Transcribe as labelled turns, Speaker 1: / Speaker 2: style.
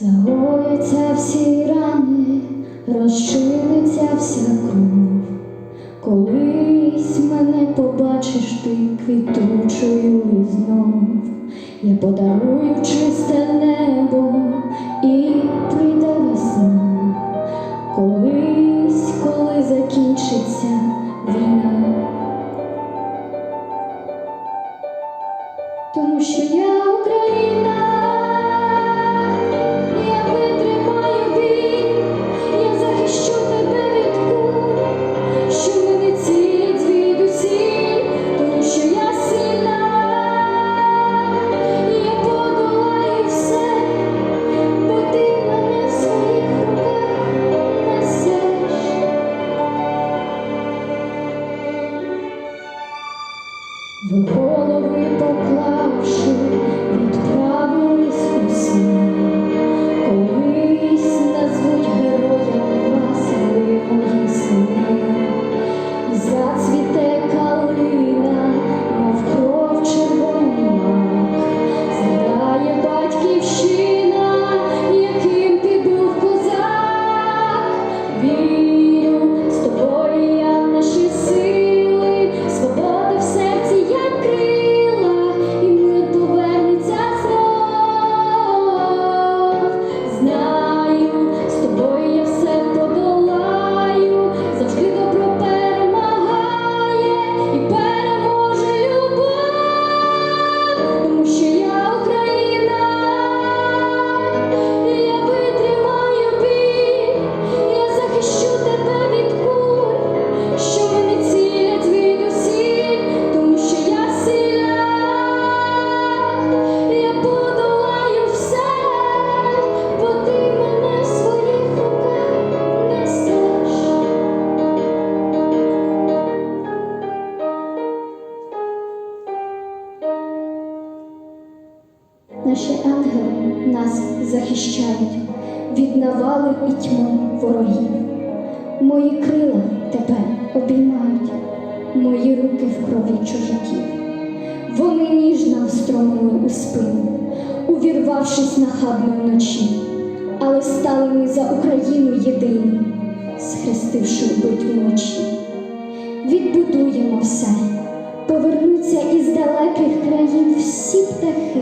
Speaker 1: Загояться всі рани, розчиниться вся кров. Колись мене побачиш ти квітучою знов. Я подарую чисте небо і голови поклавши, Наші ангели нас захищають від навали і тьми ворогів. Мої крила тебе обіймають, мої руки в крові чужаків. Вони ніжно встромили у спину, увірвавшись нахабно вночі, але стали ми за Україну єдині, схрестивши в битві мечі. Відбудуємо все, повернуться із далеких країн всі птахи.